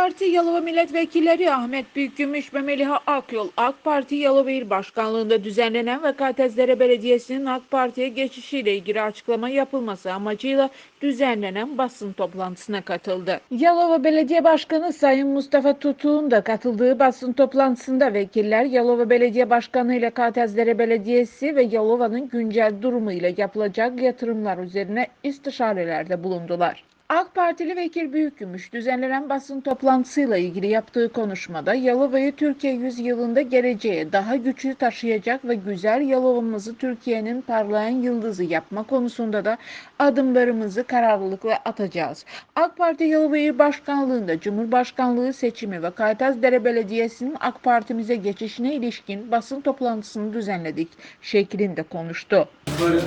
Parti Yalova Milletvekilleri Ahmet Büyükgümüş ve Meliha Akyol, AK Parti Yalova İl Başkanlığı'nda düzenlenen ve Kaytazdere Belediyesi'nin AK Parti'ye geçişiyle ilgili açıklama yapılması amacıyla düzenlenen basın toplantısına katıldı. Yalova Belediye Başkanı Sayın Mustafa Tutuk'un da katıldığı basın toplantısında vekiller Yalova Belediye Başkanı ile Kaytazdere Belediyesi ve Yalova'nın güncel durumu ile yapılacak yatırımlar üzerine istişarelerde bulundular. AK Partili Vekil Büyükgümüş düzenlenen basın toplantısıyla ilgili yaptığı konuşmada Yalova'yı Türkiye yüzyılında geleceğe daha güçlü taşıyacak ve güzel Yalova'mızı Türkiye'nin parlayan yıldızı yapma konusunda da adımlarımızı kararlılıkla atacağız. AK Parti Yalova İl Başkanlığı'nda Cumhurbaşkanlığı seçimi ve Kaytazdere Belediyesi'nin AK Partimize geçişine ilişkin basın toplantısını düzenledik şeklinde konuştu. Böyle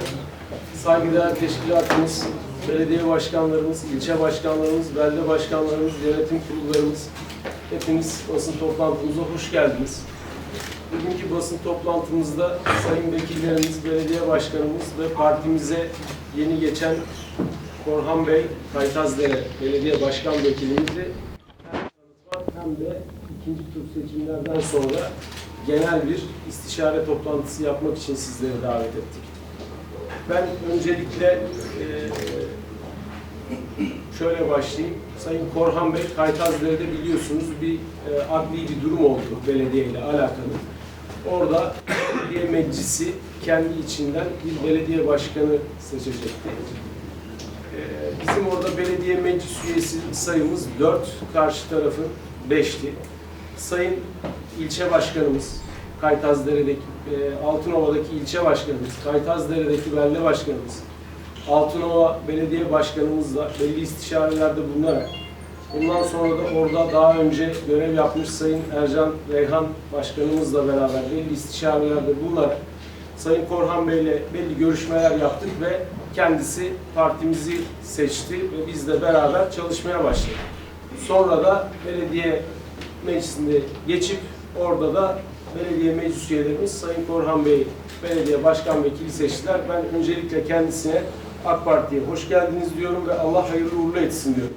saygıdeğer teşkilatımız, belediye başkanlarımız, ilçe başkanlarımız, belde başkanlarımız, yönetim kurullarımız, hepiniz basın toplantımıza hoş geldiniz. Bugünkü basın toplantımızda sayın vekillerimiz, belediye başkanımız ve partimize yeni geçen Korhan Bey, Kaytazdere Belediye Başkan Vekilimizi hem de ikinci tur seçimlerden sonra genel bir istişare toplantısı yapmak için sizleri davet ettik. Ben öncelikle eee, şöyle başlayayım. Sayın Korhan Bey, Kaytazdere'de biliyorsunuz bir eee, adli bir durum oldu belediye ile alakalı. Orada belediye meclisi kendi içinden bir belediye başkanı seçecekti. Eee, Bizim orada belediye meclis üyesi sayımız 4, karşı tarafın 5'ti. Sayın ilçe başkanımız, Kaytazdere'deki, e, Altınova'daki ilçe başkanımız, Kaytazdere'deki belde başkanımız, Altınova belediye başkanımızla belli istişarelerde bulunarak, bundan sonra da orada daha önce görev yapmış Sayın Ercan Reyhan başkanımızla beraber belli istişarelerde bulunarak Sayın Korhan Bey'le belli görüşmeler yaptık ve kendisi partimizi seçti ve biz de beraber çalışmaya başladık. Sonra da belediye meclisinde geçip orada da belediye meclis üyelerimiz Sayın Korhan Bey belediye başkan vekili seçtiler. Ben öncelikle kendisine AK Parti'ye hoş geldiniz diyorum ve Allah hayırlı uğurlu etsin diyorum.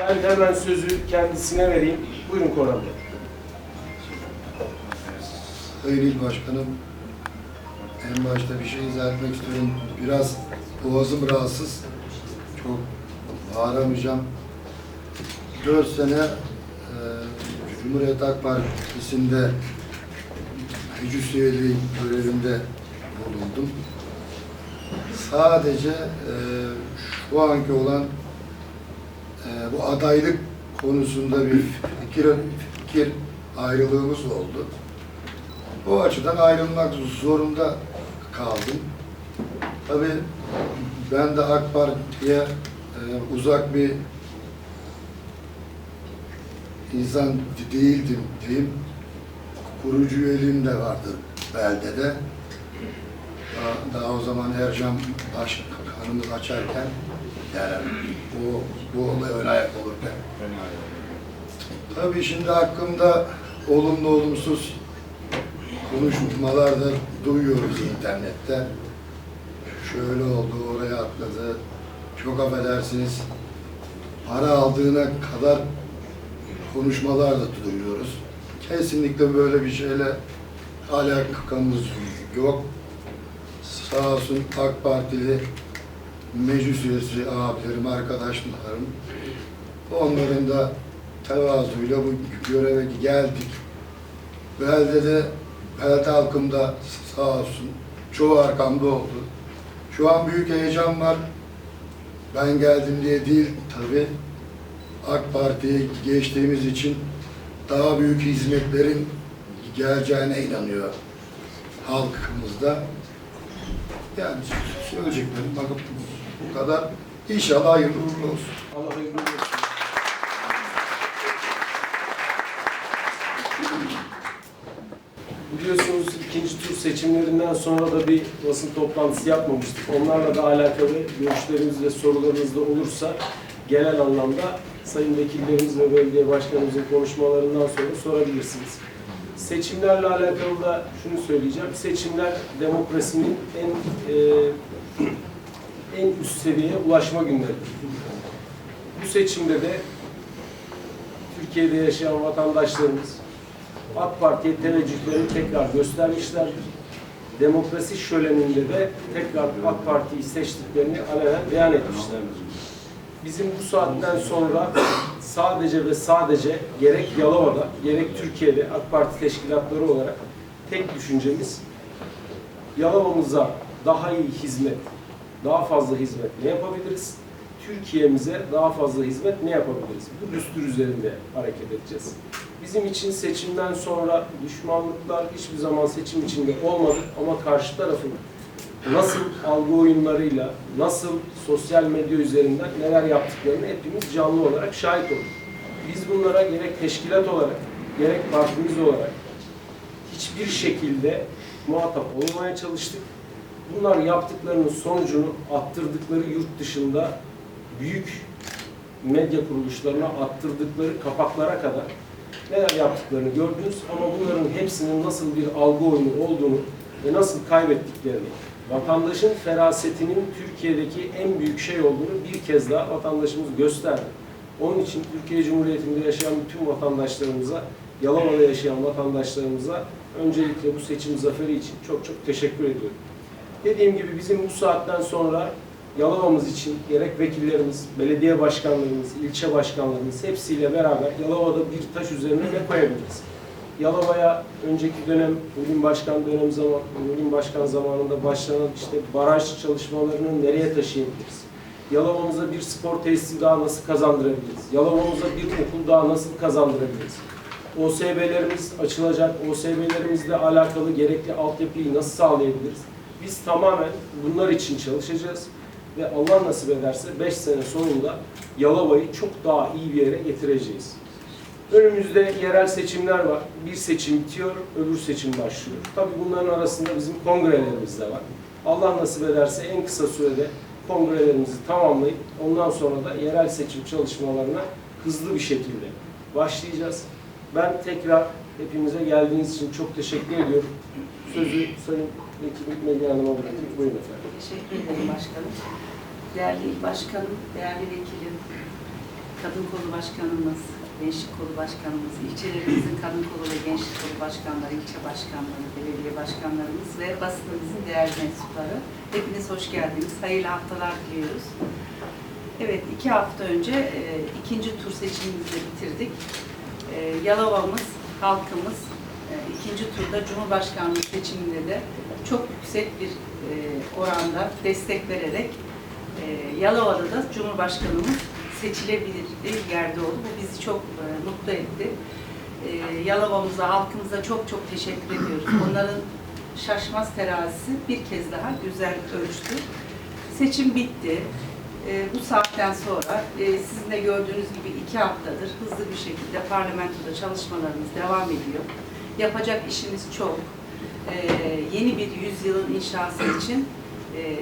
Ben hemen sözü kendisine vereyim. Buyurun Korhan Bey. Sayın İl Başkanım, en başta bir şey izah etmek istiyorum. Biraz boğazım rahatsız. Çok bağıramayacağım. Dört sene e, Cumhuriyet Halk Partisi'nde meclis üyeliği görevinde bulundum. Sadece e, şu anki olan e, bu adaylık konusunda bir fikir, fikir ayrılığımız oldu. O açıdan ayrılmak zorunda kaldım. Tabii ben de AK Parti'ye e, uzak bir insan değildim diyeyim. Kurucu üyeliğim de vardı beldede. Daha, daha o zaman Ercan Başkanımız açarken yani bu, bu olay ön ayak olurken. Tabii şimdi hakkımda olumlu olumsuz konuşmalar da duyuyoruz internette. Şöyle oldu, oraya atladı. Çok affedersiniz. Para aldığına kadar konuşmalar da duyuyoruz. Kesinlikle böyle bir şeyle alakamız yok. Sağ olsun AK Partili meclis üyesi abilerim, arkadaşlarım. Onların da tevazuyla bu göreve geldik. Belde halkım da sağ olsun çoğu arkamda oldu. Şu an büyük heyecan var. Ben geldim diye değil tabii. AK Parti'ye geçtiğimiz için daha büyük hizmetlerin geleceğine inanıyor halkımızda. Yani söyleyeceklerim bakıp bu kadar. İnşallah hayırlı uğurlu olsun. Allah hayırlı uğurlu olsun. Biliyorsunuz ikinci tur seçimlerinden sonra da bir basın toplantısı yapmamıştık. Onlarla da alakalı görüşleriniz ve sorularınız da olursa genel anlamda sayın vekillerimiz ve belediye başkanımızın konuşmalarından sonra sorabilirsiniz. Seçimlerle alakalı da şunu söyleyeceğim. Seçimler demokrasinin en e, en üst seviyeye ulaşma günleridir. Bu seçimde de Türkiye'de yaşayan vatandaşlarımız AK Parti'ye teveccühlerini tekrar göstermişlerdir. Demokrasi şöleninde de tekrar AK Parti'yi seçtiklerini alenen beyan etmişlerdir. Bizim bu saatten sonra sadece ve sadece gerek Yalova'da gerek Türkiye'de AK Parti teşkilatları olarak tek düşüncemiz Yalova'mıza daha iyi hizmet, daha fazla hizmet ne yapabiliriz? Türkiye'mize daha fazla hizmet ne yapabiliriz? Bu düstur üzerinde hareket edeceğiz. Bizim için seçimden sonra düşmanlıklar hiçbir zaman seçim içinde olmadı ama karşı tarafın nasıl algı oyunlarıyla, nasıl sosyal medya üzerinden neler yaptıklarını hepimiz canlı olarak şahit olduk. Biz bunlara gerek teşkilat olarak, gerek partimiz olarak hiçbir şekilde muhatap olmaya çalıştık. Bunlar yaptıklarının sonucunu attırdıkları yurt dışında büyük medya kuruluşlarına attırdıkları kapaklara kadar neler yaptıklarını gördünüz ama bunların hepsinin nasıl bir algı oyunu olduğunu ve nasıl kaybettiklerini, vatandaşın ferasetinin Türkiye'deki en büyük şey olduğunu bir kez daha vatandaşımız gösterdi. Onun için Türkiye Cumhuriyeti'nde yaşayan bütün vatandaşlarımıza, Yalova'da yaşayan vatandaşlarımıza öncelikle bu seçim zaferi için çok çok teşekkür ediyorum. Dediğim gibi bizim bu saatten sonra Yalova'mız için gerek vekillerimiz, belediye başkanlarımız, ilçe başkanlarımız hepsiyle beraber Yalova'da bir taş üzerine ne koyabiliriz? Yalova'ya önceki dönem, Ulim Başkan dönem zaman, Ulim Başkan zamanında başlanan işte baraj çalışmalarını nereye taşıyabiliriz? Yalova'mıza bir spor tesisi daha nasıl kazandırabiliriz? Yalova'mıza bir okul daha nasıl kazandırabiliriz? OSB'lerimiz açılacak. OSB'lerimizle alakalı gerekli altyapıyı nasıl sağlayabiliriz? Biz tamamen bunlar için çalışacağız ve Allah nasip ederse 5 sene sonunda Yalova'yı çok daha iyi bir yere getireceğiz. Önümüzde yerel seçimler var. Bir seçim bitiyor, öbür seçim başlıyor. Tabii bunların arasında bizim kongrelerimiz de var. Allah nasip ederse en kısa sürede kongrelerimizi tamamlayıp ondan sonra da yerel seçim çalışmalarına hızlı bir şekilde başlayacağız. Ben tekrar hepinize geldiğiniz için çok teşekkür ediyorum. Sözü Sayın Vekilim Melih Hanım'a bırakayım. Buyurun efendim. Teşekkür ederim başkanım. Değerli başkanım, değerli vekilim, kadın kolu başkanımız, gençlik kolu başkanımız, ilçelerimizin kadın kolu ve gençlik kolu başkanları, ilçe başkanları, belediye başkanlarımız ve basınımızın değerli mensupları. Hepiniz hoş geldiniz. Hayırlı haftalar diliyoruz. Evet, iki hafta önce e, ikinci tur seçimimizi bitirdik. E, Yalova'mız, halkımız e, ikinci turda Cumhurbaşkanlığı seçiminde de çok yüksek bir e, oranda destek vererek e, Yalova'da da Cumhurbaşkanımız seçilebilir bir yerde oldu. Bu bizi çok e, mutlu etti. E, Yalova'mıza, halkımıza çok çok teşekkür ediyoruz. Onların şaşmaz terazisi bir kez daha güzel ölçtü. Seçim bitti. E, bu saatten sonra sizin de gördüğünüz gibi iki haftadır hızlı bir şekilde parlamentoda çalışmalarımız devam ediyor. Yapacak işimiz çok. Yeni bir yüzyılın inşası için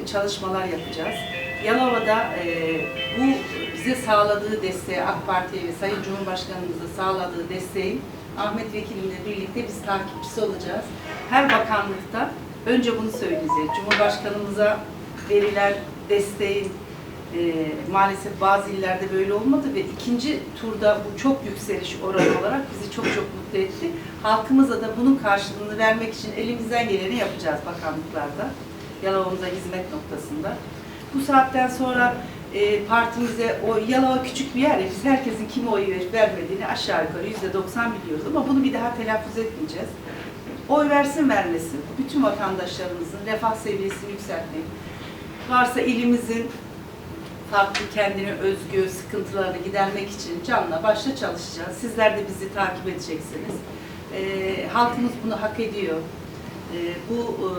çalışmalar yapacağız. Yalova'da bu bize sağladığı desteği AK Parti'ye ve Sayın Cumhurbaşkanımıza sağladığı desteğin Ahmet Vekilimle birlikte biz takipçisi olacağız. Her bakanlıkta önce bunu söyleyeceğiz. Cumhurbaşkanımıza verilen desteğin e, maalesef bazı illerde böyle olmadı ve ikinci turda bu çok yükseliş oranı olarak bizi çok çok mutlu etti. Halkımıza da bunun karşılığını vermek için elimizden geleni yapacağız bakanlıklarda. Yalova'mıza hizmet noktasında. Bu saatten sonra e, partimize o Yalova küçük bir yer biz herkesin kime oy verip vermediğini aşağı yukarı yüzde doksan biliyoruz ama bunu bir daha telaffuz etmeyeceğiz. Oy versin vermesin bütün vatandaşlarımızın refah seviyesini yükseltmek, varsa ilimizin farklı kendine özgü sıkıntılarını gidermek için canla başla çalışacağız. Sizler de bizi takip edeceksiniz. Ee, halkımız bunu hak ediyor. Ee, bu e,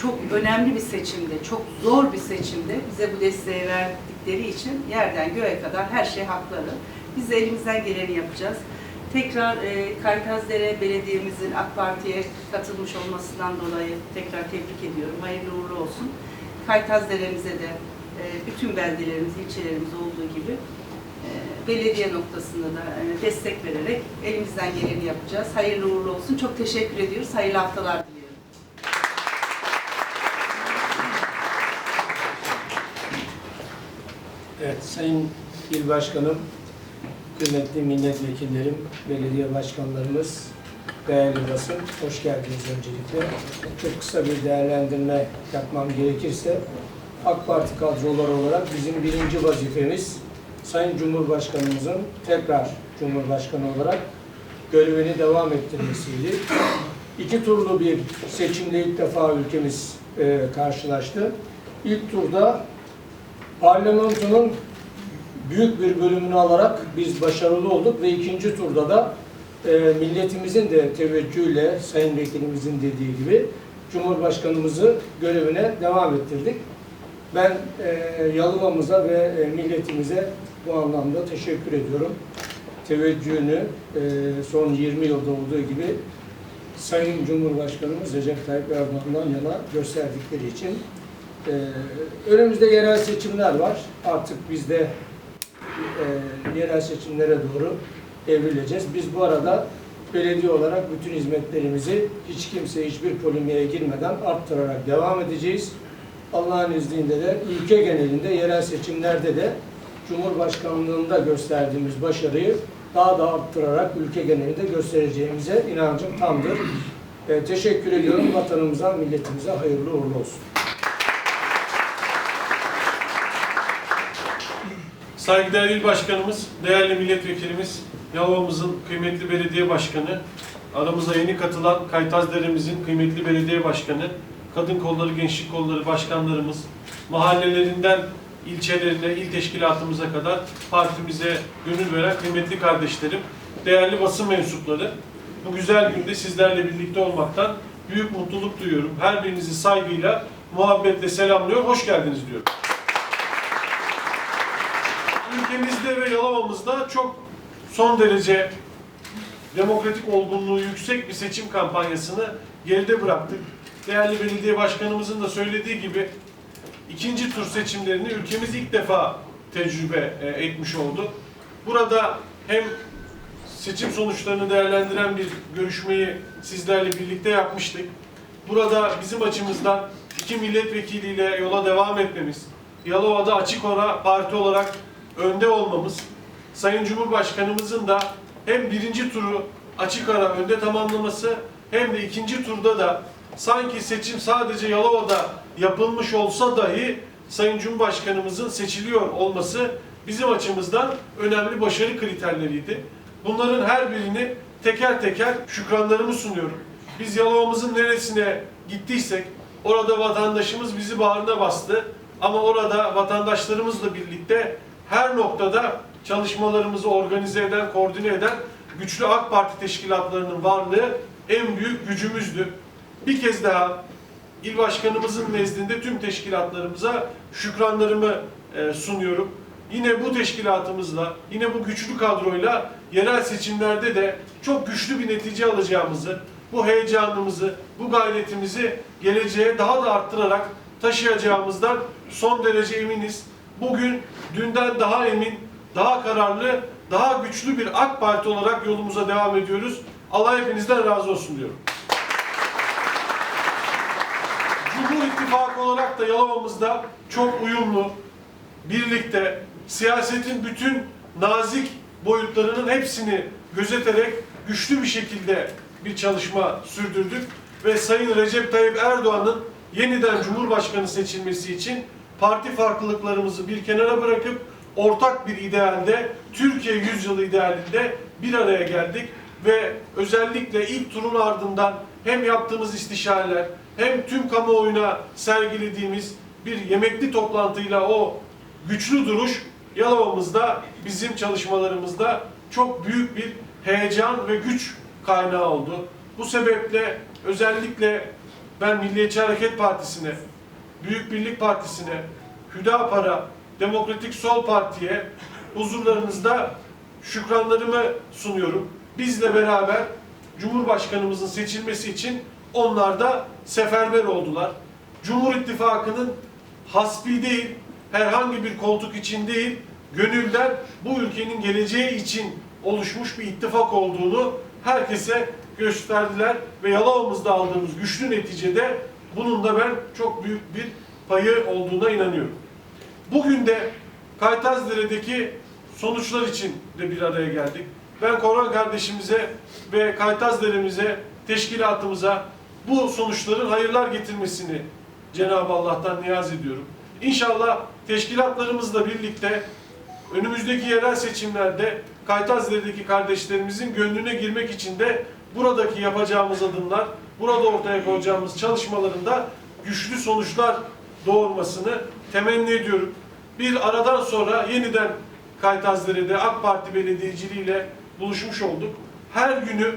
çok önemli bir seçimde, çok zor bir seçimde bize bu desteği verdikleri için yerden göğe kadar her şey hakları. Biz de elimizden geleni yapacağız. Tekrar e, Kaytazdere Belediye'mizin AK Parti'ye katılmış olmasından dolayı tekrar tebrik ediyorum. Hayırlı uğurlu olsun. Kaytazdere'mize de e, bütün beldelerimiz, ilçelerimiz olduğu gibi e, belediye noktasında da destek vererek elimizden geleni yapacağız. Hayırlı uğurlu olsun. Çok teşekkür ediyoruz. Hayırlı haftalar diliyorum. Evet, Sayın İl Başkanım, kıymetli milletvekillerim, belediye başkanlarımız, değerli basın, hoş geldiniz öncelikle. Çok kısa bir değerlendirme yapmam gerekirse, AK Parti kadroları olarak bizim birinci vazifemiz, Sayın Cumhurbaşkanımızın tekrar Cumhurbaşkanı olarak görevini devam ettirmesiydi. İki turlu bir seçimde ilk defa ülkemiz e, karşılaştı. İlk turda parlamentonun büyük bir bölümünü alarak biz başarılı olduk ve ikinci turda da e, milletimizin de teveccühüyle Sayın Vekilimizin dediği gibi Cumhurbaşkanımızı görevine devam ettirdik. Ben e, Yalova'mıza ve e, milletimize bu anlamda teşekkür ediyorum. Teveccühünü e, son 20 yılda olduğu gibi Sayın Cumhurbaşkanımız Recep Tayyip Erdoğan'dan yana gösterdikleri için ee, önümüzde yerel seçimler var. Artık biz de e, yerel seçimlere doğru evrileceğiz. Biz bu arada belediye olarak bütün hizmetlerimizi hiç kimse hiçbir polemiğe girmeden arttırarak devam edeceğiz. Allah'ın izniyle de ülke genelinde yerel seçimlerde de Cumhurbaşkanlığında gösterdiğimiz başarıyı daha da arttırarak ülke genelinde göstereceğimize inancım tamdır. Ee, teşekkür ediyorum. Vatanımıza, milletimize hayırlı uğurlu olsun. Saygıdeğer İl Başkanımız, değerli milletvekilimiz, Yalova'mızın kıymetli belediye başkanı, aramıza yeni katılan Kaytazdere'mizin kıymetli belediye başkanı, kadın kolları, gençlik kolları başkanlarımız, mahallelerinden ilçelerine, il teşkilatımıza kadar partimize gönül veren kıymetli kardeşlerim, değerli basın mensupları, bu güzel günde sizlerle birlikte olmaktan büyük mutluluk duyuyorum. Her birinizi saygıyla, muhabbetle selamlıyor, hoş geldiniz diyorum ülkemizde ve Yalova'mızda çok son derece demokratik olgunluğu yüksek bir seçim kampanyasını geride bıraktık. Değerli belediye başkanımızın da söylediği gibi ikinci tur seçimlerini ülkemiz ilk defa tecrübe e, etmiş oldu. Burada hem seçim sonuçlarını değerlendiren bir görüşmeyi sizlerle birlikte yapmıştık. Burada bizim açımızdan iki milletvekiliyle yola devam etmemiz, Yalova'da açık ora parti olarak önde olmamız, Sayın Cumhurbaşkanımızın da hem birinci turu açık ara önde tamamlaması hem de ikinci turda da sanki seçim sadece Yalova'da yapılmış olsa dahi Sayın Cumhurbaşkanımızın seçiliyor olması bizim açımızdan önemli başarı kriterleriydi. Bunların her birini teker teker şükranlarımı sunuyorum. Biz Yalova'mızın neresine gittiysek orada vatandaşımız bizi bağrına bastı. Ama orada vatandaşlarımızla birlikte her noktada çalışmalarımızı organize eden, koordine eden güçlü AK Parti teşkilatlarının varlığı en büyük gücümüzdü. Bir kez daha il başkanımızın nezdinde tüm teşkilatlarımıza şükranlarımı e, sunuyorum. Yine bu teşkilatımızla, yine bu güçlü kadroyla yerel seçimlerde de çok güçlü bir netice alacağımızı, bu heyecanımızı, bu gayretimizi geleceğe daha da arttırarak taşıyacağımızdan son derece eminiz. Bugün dünden daha emin, daha kararlı, daha güçlü bir AK Parti olarak yolumuza devam ediyoruz. Allah hepinizden razı olsun diyorum. Cumhur İttifakı olarak da Yalova'mızda çok uyumlu, birlikte siyasetin bütün nazik boyutlarının hepsini gözeterek güçlü bir şekilde bir çalışma sürdürdük ve Sayın Recep Tayyip Erdoğan'ın yeniden Cumhurbaşkanı seçilmesi için parti farklılıklarımızı bir kenara bırakıp ortak bir idealde, Türkiye yüzyılı idealinde bir araya geldik ve özellikle ilk turun ardından hem yaptığımız istişareler hem tüm kamuoyuna sergilediğimiz bir yemekli toplantıyla o güçlü duruş Yalova'mızda bizim çalışmalarımızda çok büyük bir heyecan ve güç kaynağı oldu. Bu sebeple özellikle ben Milliyetçi Hareket Partisi'ne, Büyük Birlik Partisi'ne, Hüdapar'a, Demokratik Sol Parti'ye huzurlarınızda şükranlarımı sunuyorum. Bizle beraber Cumhurbaşkanımızın seçilmesi için onlar da seferber oldular. Cumhur İttifakı'nın hasbi değil, herhangi bir koltuk için değil, gönülden bu ülkenin geleceği için oluşmuş bir ittifak olduğunu herkese gösterdiler ve Yalova'mızda aldığımız güçlü neticede bunun da ben çok büyük bir payı olduğuna inanıyorum. Bugün de Kaytazdere'deki sonuçlar için de bir araya geldik. Ben Korhan kardeşimize ve Kaytazdere'mize, teşkilatımıza bu sonuçların hayırlar getirmesini Cenab-ı Allah'tan niyaz ediyorum. İnşallah teşkilatlarımızla birlikte önümüzdeki yerel seçimlerde Kaytazdere'deki kardeşlerimizin gönlüne girmek için de buradaki yapacağımız adımlar, burada ortaya koyacağımız çalışmalarında güçlü sonuçlar doğurmasını temenni ediyorum. Bir aradan sonra yeniden Kaytazdere'de AK Parti belediyeciliğiyle buluşmuş olduk. Her günü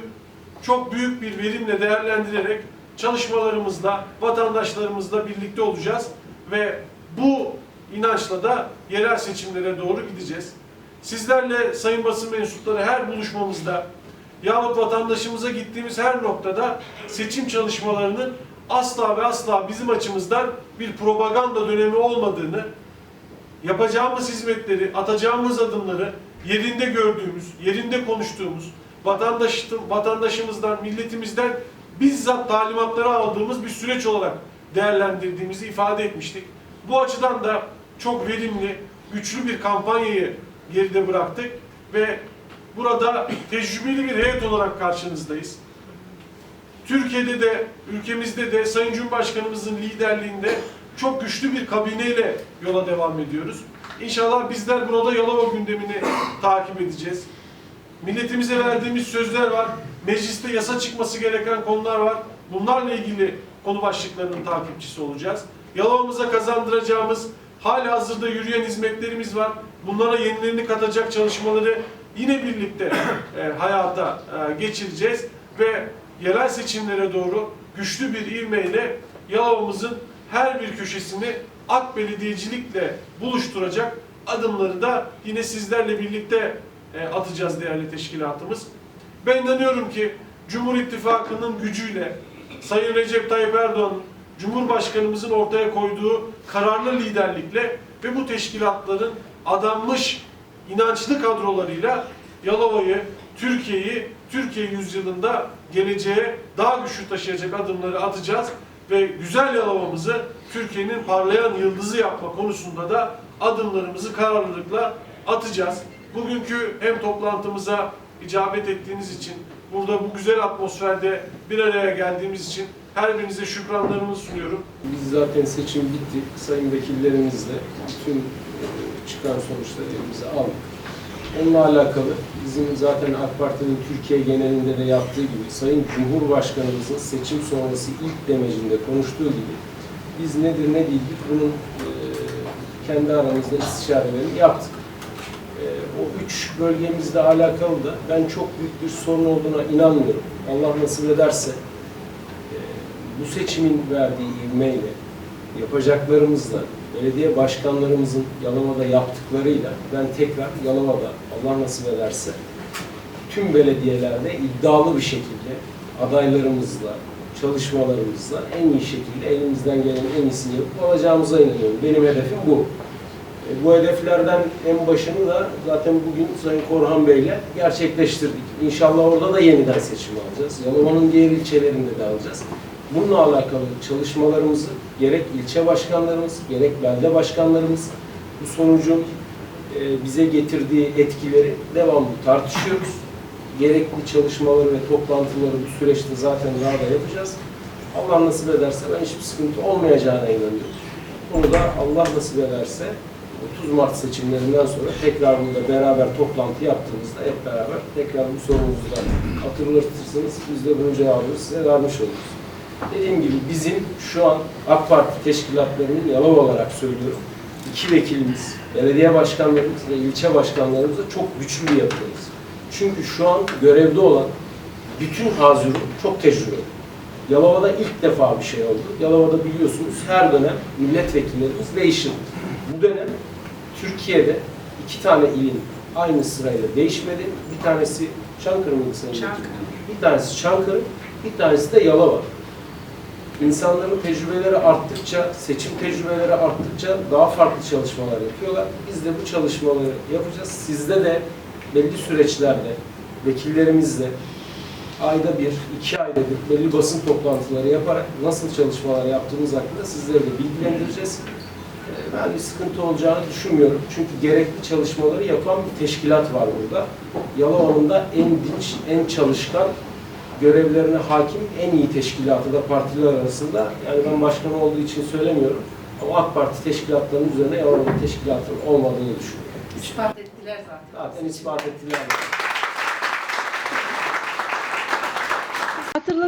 çok büyük bir verimle değerlendirerek çalışmalarımızda, vatandaşlarımızla birlikte olacağız ve bu inançla da yerel seçimlere doğru gideceğiz. Sizlerle sayın basın mensupları her buluşmamızda yahut vatandaşımıza gittiğimiz her noktada seçim çalışmalarının asla ve asla bizim açımızdan bir propaganda dönemi olmadığını, yapacağımız hizmetleri, atacağımız adımları yerinde gördüğümüz, yerinde konuştuğumuz, vatandaş, vatandaşımızdan, milletimizden bizzat talimatları aldığımız bir süreç olarak değerlendirdiğimizi ifade etmiştik. Bu açıdan da çok verimli, güçlü bir kampanyayı geride bıraktık ve burada tecrübeli bir heyet olarak karşınızdayız. Türkiye'de de, ülkemizde de Sayın Cumhurbaşkanımızın liderliğinde çok güçlü bir kabineyle yola devam ediyoruz. İnşallah bizler burada Yalova gündemini takip edeceğiz. Milletimize verdiğimiz sözler var. Mecliste yasa çıkması gereken konular var. Bunlarla ilgili konu başlıklarının takipçisi olacağız. Yalova'mıza kazandıracağımız hala hazırda yürüyen hizmetlerimiz var. Bunlara yenilerini katacak çalışmaları yine birlikte e, hayata e, geçireceğiz ve yerel seçimlere doğru güçlü bir ivmeyle Yalova'mızın her bir köşesini AK belediyecilikle buluşturacak adımları da yine sizlerle birlikte e, atacağız değerli teşkilatımız. Ben inanıyorum ki Cumhur İttifakı'nın gücüyle Sayın Recep Tayyip Erdoğan Cumhurbaşkanımızın ortaya koyduğu kararlı liderlikle ve bu teşkilatların adanmış inançlı kadrolarıyla Yalova'yı, Türkiye'yi, Türkiye yüzyılında geleceğe daha güçlü taşıyacak adımları atacağız ve güzel Yalova'mızı Türkiye'nin parlayan yıldızı yapma konusunda da adımlarımızı kararlılıkla atacağız. Bugünkü hem toplantımıza icabet ettiğiniz için, burada bu güzel atmosferde bir araya geldiğimiz için her birinize şükranlarımı sunuyorum. Biz zaten seçim bitti. Sayın vekillerimizle e, çıkan sonuçları elimize aldık. Onunla alakalı bizim zaten AK Parti'nin Türkiye genelinde de yaptığı gibi Sayın Cumhurbaşkanımızın seçim sonrası ilk demecinde konuştuğu gibi biz nedir ne değildir bunun e, kendi aramızda istişarelerini yaptık. E, o üç bölgemizle alakalı da ben çok büyük bir sorun olduğuna inanmıyorum. Allah nasip ederse e, bu seçimin verdiği ivmeyle, yapacaklarımızla, belediye başkanlarımızın Yalova'da yaptıklarıyla ben tekrar Yalova'da Allah nasip ederse tüm belediyelerde iddialı bir şekilde adaylarımızla, çalışmalarımızla en iyi şekilde elimizden gelen en iyisini yapıp alacağımıza inanıyorum. Benim hedefim bu. E, bu hedeflerden en başını da zaten bugün Sayın Korhan Bey'le gerçekleştirdik. İnşallah orada da yeniden seçim alacağız. Yalova'nın diğer ilçelerinde de alacağız. Bununla alakalı çalışmalarımızı gerek ilçe başkanlarımız, gerek belde başkanlarımız bu sonucun e, bize getirdiği etkileri devamlı tartışıyoruz. Gerekli çalışmaları ve toplantıları bu süreçte zaten daha da yapacağız. Allah nasip ederse ben hiçbir sıkıntı olmayacağına inanıyorum. Bunu da Allah nasip ederse 30 Mart seçimlerinden sonra tekrar burada beraber toplantı yaptığımızda hep beraber tekrar bu sorunuzu da hatırlatırsınız. Biz de bunun cevabını size vermiş oluruz. Dediğim gibi bizim şu an AK Parti teşkilatlarının Yalova olarak söylüyorum. iki vekilimiz, belediye başkanlarımız ve ilçe başkanlarımızla çok güçlü bir yapıdayız. Çünkü şu an görevde olan bütün hazırı çok tecrübeli. Yalova'da ilk defa bir şey oldu. Yalova'da biliyorsunuz her dönem milletvekillerimiz değişir. Bu dönem Türkiye'de iki tane ilin aynı sırayla değişmedi. Bir tanesi Çankırı mıydı Vekilim? Çankırı. Bir tanesi Çankırı, bir tanesi de Yalova. İnsanların tecrübeleri arttıkça, seçim tecrübeleri arttıkça daha farklı çalışmalar yapıyorlar. Biz de bu çalışmaları yapacağız. Sizde de belli süreçlerde, vekillerimizle ayda bir, iki ayda bir belli basın toplantıları yaparak nasıl çalışmalar yaptığımız hakkında sizleri de bilgilendireceğiz. e, ben bir sıkıntı olacağını düşünmüyorum. Çünkü gerekli çalışmaları yapan bir teşkilat var burada. Yalova'nın da en dinç, en çalışkan, görevlerine hakim en iyi teşkilatı da partiler arasında. Yani ben başkan olduğu için söylemiyorum. Ama AK Parti teşkilatlarının üzerine Yalova'nın teşkilatının olmadığını düşünüyorum. İspat ettiler zaten. Zaten ispat ettiler.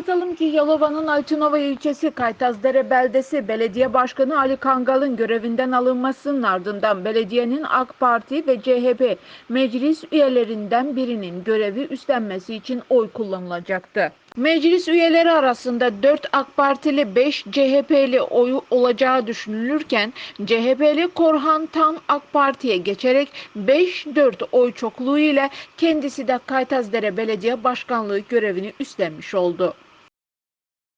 Hatırlatalım ki Yalova'nın Altınova ilçesi Kaytazdere beldesi belediye başkanı Ali Kangal'ın görevinden alınmasının ardından belediyenin AK Parti ve CHP meclis üyelerinden birinin görevi üstlenmesi için oy kullanılacaktı. Meclis üyeleri arasında 4 AK Partili 5 CHP'li oyu olacağı düşünülürken CHP'li Korhan Tan AK Parti'ye geçerek 5-4 oy çokluğu ile kendisi de Kaytazdere Belediye Başkanlığı görevini üstlenmiş oldu.